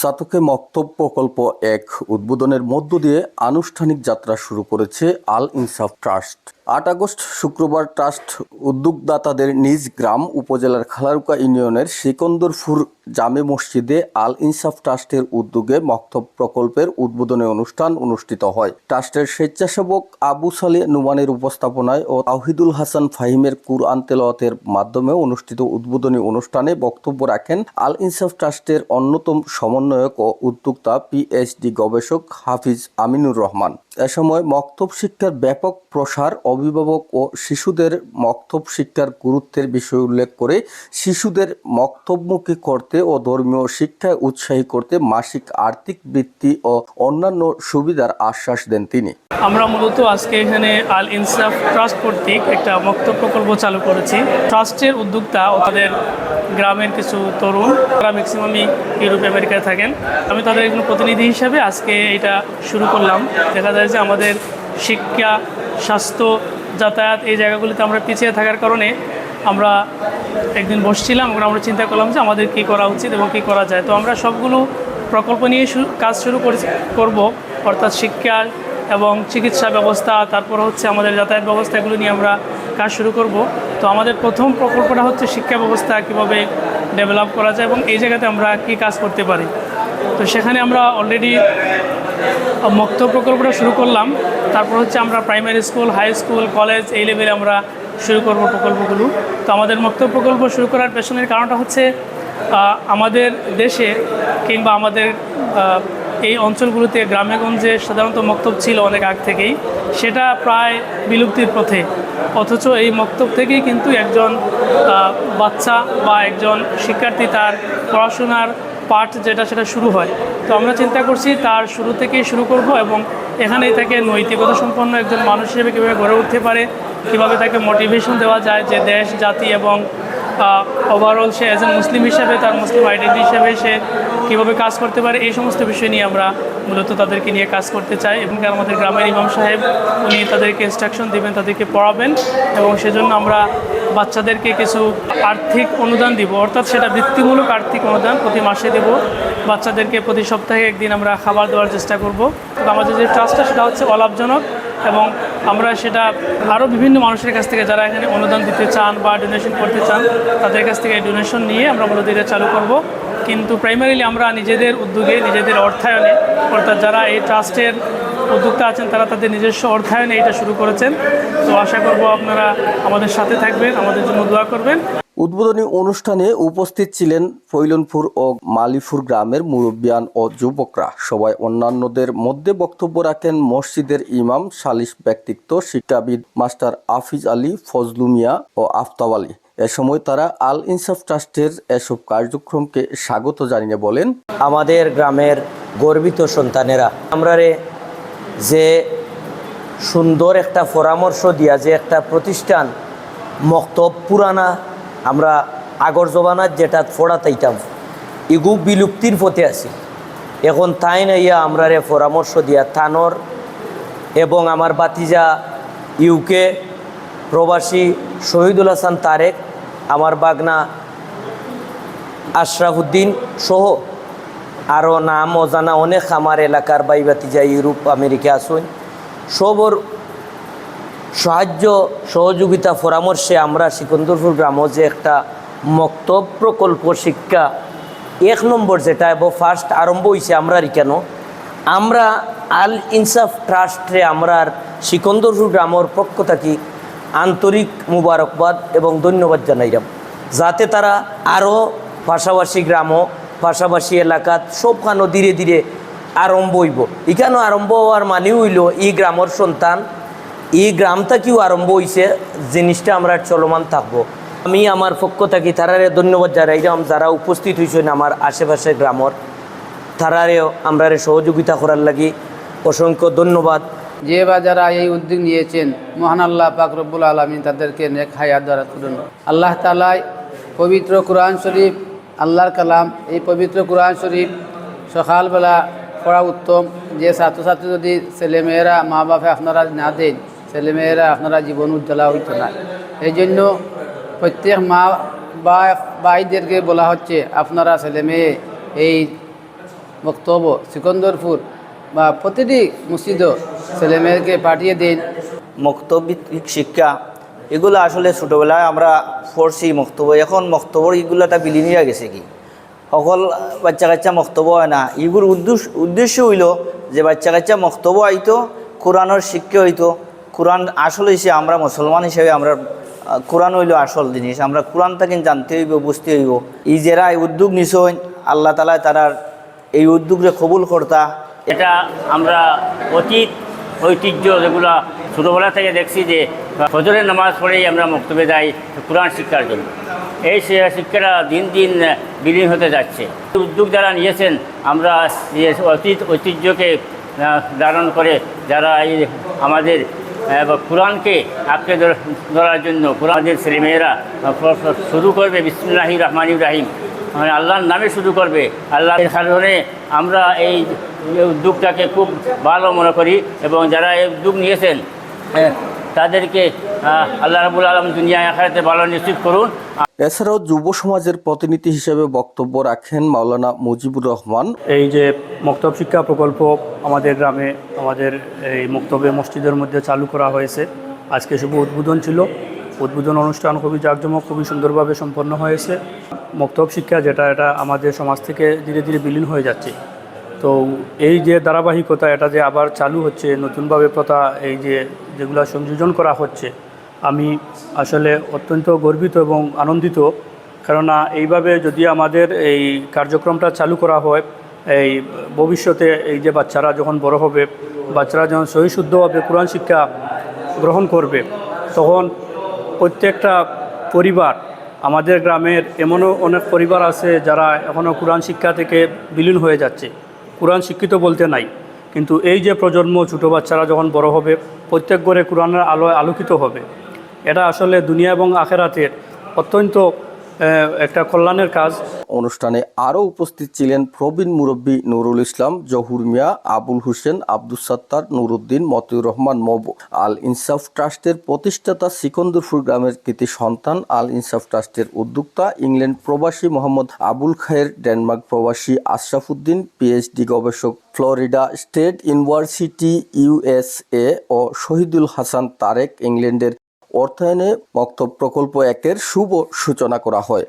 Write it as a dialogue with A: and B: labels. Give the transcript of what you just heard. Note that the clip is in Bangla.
A: সাতুকে মক্তব প্রকল্প এক উদ্বোধনের মধ্য দিয়ে আনুষ্ঠানিক যাত্রা শুরু করেছে আল ইনসাফ ট্রাস্ট। আট আগস্ট শুক্রবার ট্রাস্ট উদ্যোগদাতাদের নিজ গ্রাম উপজেলার খালারুকা ইউনিয়নের সিকন্দরপুর জামে মসজিদে আল ইনসাফ ট্রাস্টের উদ্যোগে মক্তব প্রকল্পের উদ্বোধনী অনুষ্ঠান অনুষ্ঠিত হয়। ট্রাস্টের স্বেচ্ছাসেবক আবু সালে নুমানের উপস্থাপনায় ও তাহিদুল হাসান ফাহিমের কুরআন তেলাওয়াতের মাধ্যমে অনুষ্ঠিত উদ্বোধনী অনুষ্ঠানে বক্তব্য রাখেন আল ইনসাফ ট্রাস্টের অন্যতম সমন্বয়ক ও উদ্যোক্তা পিএইচডি গবেষক হাফিজ আমিনুর রহমান। এ সময় মক্তব শিক্ষার ব্যাপক প্রসার অভিভাবক ও শিশুদের মক্তব শিক্ষার গুরুত্বের বিষয় উল্লেখ করে শিশুদের মক্তবমুখী করতে ও ধর্মীয় শিক্ষায় উৎসাহী করতে মাসিক আর্থিক বৃত্তি ও অন্যান্য সুবিধার আশ্বাস দেন তিনি।
B: আমরা মূলত আজকে এখানে আল ইনসাফ ট্রাস্ট কর্তৃক একটা মক্তব প্রকল্প চালু করেছি। ট্রাস্টের উদ্যোক্তা ও তাদের গ্রামের কিছু তরুণ, তারা ম্যাক্সিমামই ইউরোপ, আমেরিকায় থাকেন। আমি তাদের একজন প্রতিনিধি হিসাবে আজকে এটা শুরু করলাম। দেখা যায় যে আমাদের শিক্ষা স্বাস্থ্য, যাতায়াত এই জায়গাগুলিতে আমরা পিছিয়ে থাকার কারণে আমরা একদিন বসছিলাম এবং আমরা চিন্তা করলাম যে আমাদের কী করা উচিত এবং কী করা যায়। তো আমরা সবগুলো প্রকল্প নিয়ে কাজ শুরু করব, অর্থাৎ শিক্ষা এবং চিকিৎসা ব্যবস্থা, তারপর হচ্ছে আমাদের যাতায়াত ব্যবস্থা এগুলো নিয়ে আমরা কাজ শুরু করব। তো আমাদের প্রথম প্রকল্পটা হচ্ছে শিক্ষা ব্যবস্থা, কীভাবে ডেভেলপ করা যায় এবং এই জায়গাতে আমরা কী কাজ করতে পারি। তো সেখানে আমরা অলরেডি মুক্ত প্রকল্পটা শুরু করলাম। তারপর হচ্ছে আমরা primary school high school college এই লেভেলে আমরা শুরু করব প্রকল্পগুলো। তো আমাদের মুক্ত প্রকল্প শুরু করার পেছনের কারণটা হচ্ছে আমাদের দেশে কিংবা আমাদের এই অঞ্চলগুলোতে গ্রামে গঞ্জে সাধারণত মক্তব ছিল অনেক আগ থেকেই। সেটা প্রায় বিলুপ্তির পথে। অথচ এই মক্তব থেকেই কিন্তু একজন বাচ্চা বা একজন শিক্ষার্থী তার পড়াশোনার পাঠ যেটা সেটা শুরু হয়। তো আমরা চিন্তা করছি তার শুরু থেকেই শুরু করব এবং এখানেই তাকে নৈতিকতা সম্পন্ন একজন মানুষ হিসেবে কীভাবে গড়ে উঠতে পারে, কীভাবে তাকে মোটিভেশন দেওয়া যায় যে দেশ, জাতি এবং ওভারঅল সে অ্যাজ এ মুসলিম হিসেবে, তার মুসলিম আইডেন্টি হিসেবে সে কীভাবে কাজ করতে পারে, এই সমস্ত বিষয় নিয়ে আমরা মূলত তাদেরকে নিয়ে কাজ করতে চাই এবং আমাদের গ্রামের ইমাম সাহেব, উনি তাদেরকে ইনস্ট্রাকশন দিবেন, তাদেরকে পড়াবেন এবং সেজন্য আমরা বাচ্চাদেরকে কিছু আর্থিক অনুদান দিব, অর্থাৎ সেটা বৃত্তিমূলক আর্থিক অনুদান প্রতি মাসে দেব। বাচ্চাদেরকে প্রতি সপ্তাহে একদিন আমরা খাবার দেওয়ার চেষ্টা করব। তো আমাদের যে ট্রাস্টটা সেটা হচ্ছে অলাভজনক এবং আমরা সেটা আরও বিভিন্ন মানুষের কাছ থেকে যারা এখানে অনুদান দিতে চান বা ডোনেশন করতে চান, তাদের কাছ থেকে ডোনেশন নিয়ে আমরা মূলত চালু করব। কিন্তু প্রাইমারিলি আমরা নিজেদের উদ্যোগে, নিজেদের অর্থায়নে, অর্থাৎ যারা এই ট্রাস্টের উদ্যোক্তা আছেন তারা তাদের নিজস্ব অর্থায়নে এটা শুরু করেছেন। তো আশা করব আপনারা আমাদের সাথে থাকবেন আমাদের জন্য দোয়া করবেন।
A: উদ্বোধনী অনুষ্ঠানে উপস্থিত ছিলেন ফৈলনপুর ও মালিপুর গ্রামের মুরব্বিয়ান ও যুবকরা। সবাই অন্যান্যদের মধ্যে বক্তব্য রাখেন মসজিদের ইমাম সালিশ ব্যক্তিত্ব শিক্ষাবিদ মাস্টার আফিজ আলী ফজলু মিয়া ও আফতাব আলী। এ সময় তারা আল ইনসাফ ট্রাস্টের এসব কার্যক্রমকে স্বাগত জানিয়ে বলেন
C: আমাদের গ্রামের গর্বিত সন্তানেরা আমরা রে যে সুন্দর একটা পরামর্শ দিয়া, যে একটা প্রতিষ্ঠান মক্তব পুরানা, আমরা আগর জবানার যেটা ফোড়াতাইতাম, ইগু বিলুপ্তির পথে আছি। এখন তাই নাইয়া আমরা রে পরামর্শ দিয়া থানর এবং আমার বাতিজা ইউকে প্রবাসী শহীদুল হাসান তারেক, আমার বাগনা আশরাফুদ্দিন সহ আরও নাম অজানা অনেক আমার এলাকার বাইবাতিজা ইউরোপ, আমেরিকা আসুন সবর সাহায্য সহযোগিতা পরামর্শে আমরা সিকন্দরপুর গ্রামও যে একটা মক্তব প্রকল্প শিক্ষা এক নম্বর যেটা এবং ফার্স্ট আরম্ভ হয়েছে আমরা কেন? আমরা আল ইনসাফ ট্রাস্টে আমরার সিকন্দরপুর গ্রামের পক্ষ থাকি আন্তরিক মুবারকবাদ এবং ধন্যবাদ জানাইলাম। যাতে তারা আরও পাশাপাশি গ্রামও পাশাপাশি এলাকাত সবখানো ধীরে ধীরে আরম্ভ হইব। এখানেও আরম্ভ হওয়ার মানে হইল এই গ্রামের সন্তান। এই গ্রামটা কিও আরম্ভ হয়েছে জিনিসটা আমরা চলমান থাকব। আমি আমার পক্ষ থাকি তারারে ধন্যবাদ জানাইলাম, যারা উপস্থিত হয়েছেন আমার আশেপাশের গ্রামর। তারারেও আমরা সহযোগিতা করার লাগি। অসংখ্য ধন্যবাদ।
D: যে বা যারা এই উদ্যোগ নিয়েছেন, মহান আল্লাহ পাক রব্বুল আলমিন তাদেরকে নেক হায়াত দ্বারা করুন। আল্লাহ তালাই পবিত্র কোরআন শরীফ আল্লাহর কালাম, এই পবিত্র কোরআন শরীফ সকালবেলা পড়া উত্তম। যে ছাত্রছাত্রী যদি ছেলেমেয়েরা মা বাপে আপনারা না দেন, ছেলেমেয়েরা আপনারা জীবন উজ্জ্বলা হইত না। এই জন্য প্রত্যেক মা বা ভাইদেরকে বলা হচ্ছে, আপনারা ছেলেমেয়ে, এই বক্তব্য সিকন্দরপুর বা প্রতিটি মসজিদও ছেলেমেয়েকে পাঠিয়ে দিন।
C: মক্তভিত্তিক শিক্ষা এগুলো আসলে ছোটোবেলায় আমরা পড়ছি মক্তব্য। এখন মক্তব্য এগুলো একটা বিলীন গেছে কি? সকল বাচ্চা কাচ্চা মক্তব্য হয় না। এগুলোর উদ্দেশ্য উদ্দেশ্য হইল যে বাচ্চা কাচ্চা মক্তব্য হইতো, কোরআনের শিক্ষা হইতো। কোরআন আসলে হিসেবে আমরা মুসলমান হিসেবে আমরা, কোরআন হইল আসল জিনিস। আমরা কোরআন তাকে জানতে হইব, বুঝতে হইব। এই যারা এই উদ্যোগ নিছই আল্লাহ তালা তারার এই উদ্যোগরে কবুল কর্তা।
E: এটা আমরা অতীত ঐতিহ্য যেগুলো ছোটোবেলা থেকে দেখছি যে, ফজরের নামাজ পড়েই আমরা বক্তব্যে যাই কোরআন শিক্ষার জন্য। এই শিক্ষাটা দিন দিন বিলীন হতে যাচ্ছে। উদ্যোগ যারা নিয়েছেন, আমরা অতীত ঐতিহ্যকে ধারণ করে যারা এই আমাদের কোরআনকে আঁকড়ে ধর- ধরার জন্য, কোরআনের ছেলেমেয়েরা শুরু করবে বিসমুল্লাহি রহমান ইব্রাহিম মানে আল্লাহর নামে শুরু করবে। আল্লাহর কারণে আমরা এই উদ্যোগটাকে খুব ভালো মনে করি এবং যারা এই উদ্যোগ নিয়েছেন আহ, তাদেরকে আল্লাহ রাবুল আলম দুনিয়া আখারাতে ভালো নিশ্চিত করুন।
A: এছাড়াও যুব সমাজের প্রতিনিধি হিসেবে বক্তব্য রাখেন মাওলানা মুজিবুর রহমান।
F: এই যে মক্তব শিক্ষা প্রকল্প আমাদের গ্রামে আমাদের এই মক্তবে মসজিদের মধ্যে চালু করা হয়েছে। আজকে শুভ উদ্বোধন ছিল। উদ্বোধন অনুষ্ঠান খুবই জাঁকজমক, খুবই সুন্দরভাবে সম্পন্ন হয়েছে। মক্তব শিক্ষা যেটা, এটা আমাদের সমাজ থেকে ধীরে ধীরে বিলীন হয়ে যাচ্ছে। তো এই যে ধারাবাহিকতা, এটা যে আবার চালু হচ্ছে, নতুনভাবে প্রথা, এই যে যেগুলো সংযোজন করা হচ্ছে, আমি আসলে অত্যন্ত গর্বিত এবং আনন্দিত। কেননা এইভাবে যদি আমাদের এই কার্যক্রমটা চালু করা হয়, এই ভবিষ্যতে এই যে বাচ্চারা যখন বড় হবে, বাচ্চারা যখন সহিশুদ্ধভাবে কোরআন শিক্ষা গ্রহণ করবে, তখন প্রত্যেকটা পরিবার, আমাদের গ্রামের এমনও অনেক পরিবার আছে যারা এখনও কোরআন শিক্ষা থেকে বিলীন হয়ে যাচ্ছে। কোরআন শিক্ষিত বলতে নাই, কিন্তু এই যে প্রজন্ম ছোটো বাচ্চারা যখন বড় হবে, প্রত্যেক ঘরে কোরআনের আলোয় আলোকিত হবে। এটা আসলে দুনিয়া এবং আখেরাতের অত্যন্ত একটা কল্যাণের কাজ।
A: অনুষ্ঠানে আরও উপস্থিত ছিলেন প্রবীণ মুরব্বী নুরুল ইসলাম, জহুর মিয়া, আবুল হোসেন আব্দুল সত্তার, নুরুদ্দিন, মতিউর রহমান মবু। আল ইনসাফ ট্রাস্টের প্রতিষ্ঠাতা সিকন্দরপুর গ্রামের কৃতি সন্তান, আল ইনসাফ ট্রাস্টের উদ্যোক্তা ইংল্যান্ড প্রবাসী মোহাম্মদ আবুল খায়ের, ডেনমার্ক প্রবাসী আশরাফুদ্দিন, পিএইচডি গবেষক ফ্লোরিডা স্টেট ইউনিভার্সিটি ইউএসএ ও শহীদুল হাসান তারেক ইংল্যান্ডের অর্থায়নে বক্তব্য প্রকল্প একের শুভ সূচনা করা হয়।